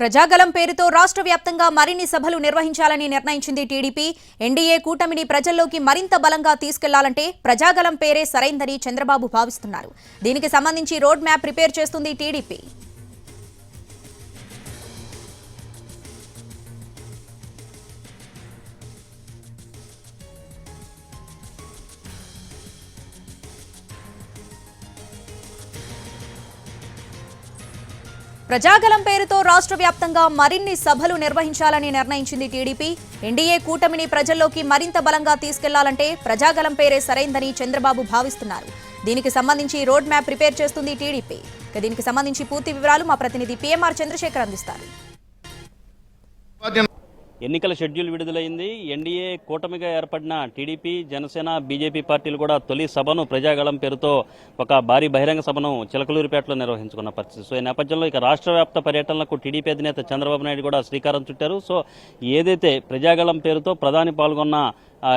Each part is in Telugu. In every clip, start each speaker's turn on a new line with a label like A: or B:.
A: ప్రజాగలం పేరుతో రాష్ట్ర వ్యాప్తంగా మరిన్ని సభలు నిర్వహించాలని నిర్ణయించింది టీడీపీ. ఎన్డీఏ కూటమిని ప్రజల్లోకి మరింత బలంగా తీసుకెళ్ళాలంటే ప్రజాగలం పేరే సరైందని చంద్రబాబు భావిస్తున్నారు. దీనికి సంబంధించి రోడ్ మ్యాప్ ప్రిపేర్ చేస్తుంది టీడీపీ. ప్రజాగలం పేరుతో రాష్ట్ర వ్యాప్తంగా మరిన్ని సభలు నిర్వహించాలని నిర్ణయించింది టీడీపీ. ఎన్డీఏ కూటమిని ప్రజల్లోకి మరింత బలంగా తీసుకెళ్ళాలంటే ప్రజాగలం పేరే సరైందని చంద్రబాబు భావిస్తున్నారు. దీనికి సంబంధించి రోడ్ మ్యాప్ ప్రిపేర్ చేస్తుంది టీడీపీ. దీనికి సంబంధించి పూర్తి వివరాలు మా ప్రతినిధి పీఎంఆర్ చంద్రశేఖర్ అందిస్తారు.
B: ఎన్నికల షెడ్యూల్ విడుదలైంది. ఎన్డీఏ కూటమిగా ఏర్పడిన టీడీపీ జనసేన బీజేపీ పార్టీలు కూడా తొలి సభను ప్రజాగళం పేరుతో ఒక భారీ బహిరంగ సభను చిలకలూరిపేటలో నిర్వహించుకున్న పరిస్థితి. సో ఈ నేపథ్యంలో ఇక రాష్ట్ర వ్యాప్త పర్యటనలకు టీడీపీ అధినేత చంద్రబాబు నాయుడు కూడా శ్రీకారం చుట్టారు. సో ఏదైతే ప్రజాగళం పేరుతో ప్రధాని పాల్గొన్న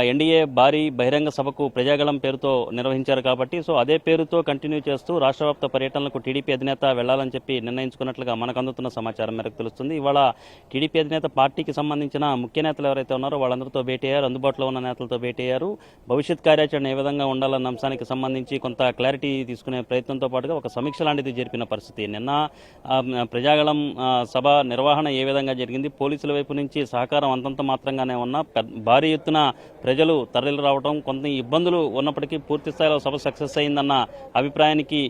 B: ఎన్డీఏ భారీ బహిరంగ సభకు ప్రజాగళం పేరుతో నిర్వహించారు కాబట్టి సో అదే పేరుతో కంటిన్యూ చేస్తూ రాష్ట్రవ్యాప్త పర్యటనలకు టీడీపీ అధినేత వెళ్ళాలని చెప్పి నిర్ణయించుకున్నట్లుగా మనకు అందుతున్న సమాచారం మేరకు తెలుస్తుంది. ఇవాళ టీడీపీ అధినేత పార్టీకి సంబంధించిన ముఖ్య నేతలు ఎవరైతే ఉన్నారో వాళ్ళందరితో భేటీ అయ్యారు. అందుబాటులో ఉన్న నేతలతో భేటీ అయ్యారు. భవిష్యత్ కార్యాచరణ ఏ విధంగా ఉండాలన్న అంశానికి సంబంధించి కొంత క్లారిటీ తీసుకునే ప్రయత్నంతో పాటుగా ఒక సమీక్ష లాంటిది జరిపిన పరిస్థితి. నిన్న ప్రజాగళం సభ నిర్వహణ ఏ విధంగా జరిగింది? పోలీసుల వైపు నుంచి సహకారం అంతంత మాత్రంగానే ఉన్నా పెద్ద- భారీ ఎత్తున ప్రజలు తరలి రావడం కొంత ఇబ్బందులు ఉన్నప్పటికీ పూర్తి స్థాయిలో సభ సక్సెస్ అయిందన్న అభిప్రాయానికి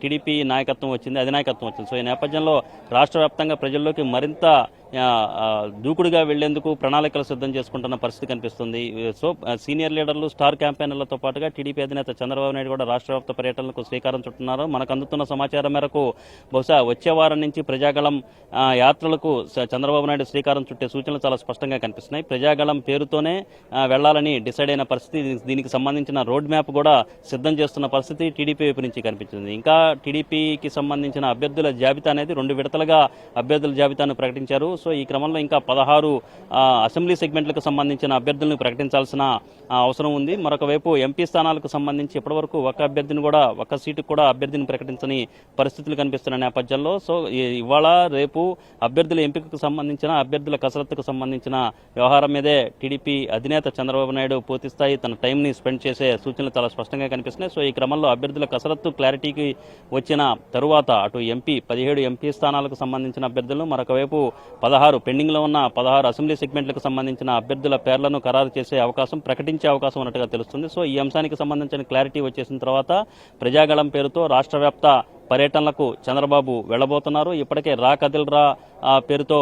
B: టీడీపీ నాయకత్వం వచ్చింది అధినాయకత్వం వచ్చింది. సో ఈ నేపథ్యంలో రాష్ట్ర వ్యాప్తంగా ప్రజల్లోకి మరింత దూకుడుగా వెళ్ళేందుకు ప్రణాళికలు సిద్ధం చేసుకుంటున్న పరిస్థితి కనిపిస్తుంది. సో సీనియర్ లీడర్లు స్టార్ క్యాంపెయినర్లతో పాటుగా టీడీపీ అధినేత చంద్రబాబు నాయుడు కూడా రాష్ట్ర వ్యాప్త పర్యటనలకు శ్రీకారం చుట్టున్నారు. మనకు అందుతున్న సమాచారం మేరకు బహుశా వచ్చే వారం నుంచి ప్రజాగళం యాత్రలకు చంద్రబాబు నాయుడు శ్రీకారం చుట్టే సూచనలు చాలా స్పష్టంగా కనిపిస్తున్నాయి. ప్రజాగళం పేరుతోనే వెళ్ళాలని డిసైడ్ అయిన పరిస్థితి దీనికి- దీనికి సంబంధించిన రోడ్ మ్యాప్ కూడా సిద్ధం చేస్తున్న పరిస్థితి టీడీపీ వైపు నుంచి కనిపించింది. ఇంకా టీడీపీకి సంబంధించిన అభ్యర్థుల జాబితా అనేది రెండు విడతలుగా అభ్యర్థుల జాబితాను ప్రకటించారు. సో ఈ క్రమంలో ఇంకా పదహారు అసెంబ్లీ సెగ్మెంట్లకు సంబంధించిన అభ్యర్థులను ప్రకటించాల్సిన అవసరం ఉంది. మరొకవైపు ఎంపీ స్థానాలకు సంబంధించి ఇప్పటివరకు ఒక అభ్యర్థిని కూడా ఒక సీటుకు కూడా అభ్యర్థిని ప్రకటించని పరిస్థితులు కనిపిస్తున్న నేపథ్యంలో సో ఇవాళ రేపు అభ్యర్థుల ఎంపికకు సంబంధించిన అభ్యర్థుల కసరత్తుకు సంబంధించిన వ్యవహారం మీదే టీడీపీ అధినేత చంద్రబాబు నాయుడు పూర్తి స్థాయి తన టైంని స్పెండ్ చేసే సూచనలు చాలా స్పష్టంగా కనిపిస్తున్నాయి. సో ఈ క్రమంలో అభ్యర్థుల కసరత్తు క్లారిటీకి వచ్చిన తరువాత అటు ఎంపీ పదిహేడు ఎంపీ స్థానాలకు సంబంధించిన అభ్యర్థులను మరొకవైపు పదహారు పెండింగ్లో ఉన్న పదహారు అసెంబ్లీ సెగ్మెంట్లకు సంబంధించిన అభ్యర్థుల పేర్లను ఖరారు చేసే అవకాశం ప్రకటించే అవకాశం ఉన్నట్టుగా తెలుస్తుంది. సో ఈ అంశానికి సంబంధించిన క్లారిటీ వచ్చేసిన తర్వాత ప్రజాగళం పేరుతో రాష్ట్ర వ్యాప్త పర్యటనలకు చంద్రబాబు వెళ్ళబోతున్నారు ఇప్పటికే రా కదిల్రా రా పేరుతో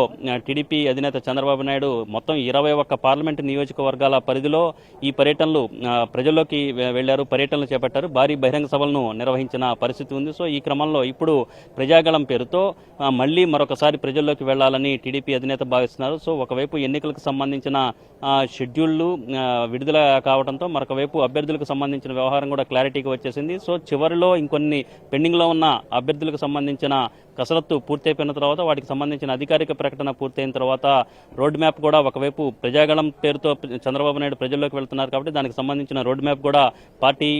B: టీడీపీ అధినేత చంద్రబాబు నాయుడు మొత్తం ఇరవై ఒక్క పార్లమెంటు నియోజకవర్గాల పరిధిలో ఈ పర్యటనలు ప్రజల్లోకి వెళ్ళారు పర్యటనలు చేపట్టారు. భారీ బహిరంగ సభలను నిర్వహించిన పరిస్థితి ఉంది. సో ఈ క్రమంలో ఇప్పుడు ప్రజాగళం పేరుతో మళ్ళీ మళ్ళీ మరొకసారి ప్రజల్లోకి వెళ్ళాలని టీడీపీ అధినేత భావిస్తున్నారు. సో ఒకవైపు ఎన్నికలకు సంబంధించిన షెడ్యూళ్ళు విడుదల కావడంతో మరొకవైపు అభ్యర్థులకు సంబంధించిన వ్యవహారం కూడా క్లారిటీగా వచ్చేసింది. సో చివరిలో ఇంకొన్ని పెండింగ్లో ఉన్న అభ్యర్థులకు సంబంధించిన కసరత్తు పూర్తయిపోయిన తర్వాత వాటికి సంబంధించిన అధికారిక ప్రకటన పూర్తయిన తర్వాత రోడ్ మ్యాప్ కూడా ఒకవైపు ప్రజాగళం పేరుతో చంద్రబాబు నాయుడు ప్రజల్లోకి వెళ్తున్నారు కాబట్టి దానికి సంబంధించిన రోడ్ మ్యాప్ కూడా పార్టీ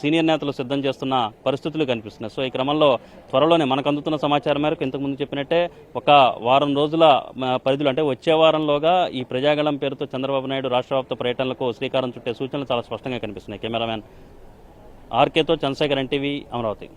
B: సీనియర్ నేతలు సిద్ధం చేస్తున్న పరిస్థితులు కనిపిస్తున్నాయి. సో ఈ క్రమంలో త్వరలోనే మనకు అందుతున్న సమాచారం మేరకు ఇంతకుముందు చెప్పినట్టే ఒక వారం రోజుల పరిధులు పరిధిలో అంటే వచ్చే వారంలోగా ఈ ప్రజాగళం పేరుతో చంద్రబాబు నాయుడు రాష్ట్రవ్యాప్త పర్యటనలకు శ్రీకారం చుట్టే సూచనలు చాలా స్పష్టంగా కనిపిస్తున్నాయి. కెమెరామ్యాన్ ఆర్కేతో చంద్రశేఖర్ ఎన్టీవీ అమరావతి.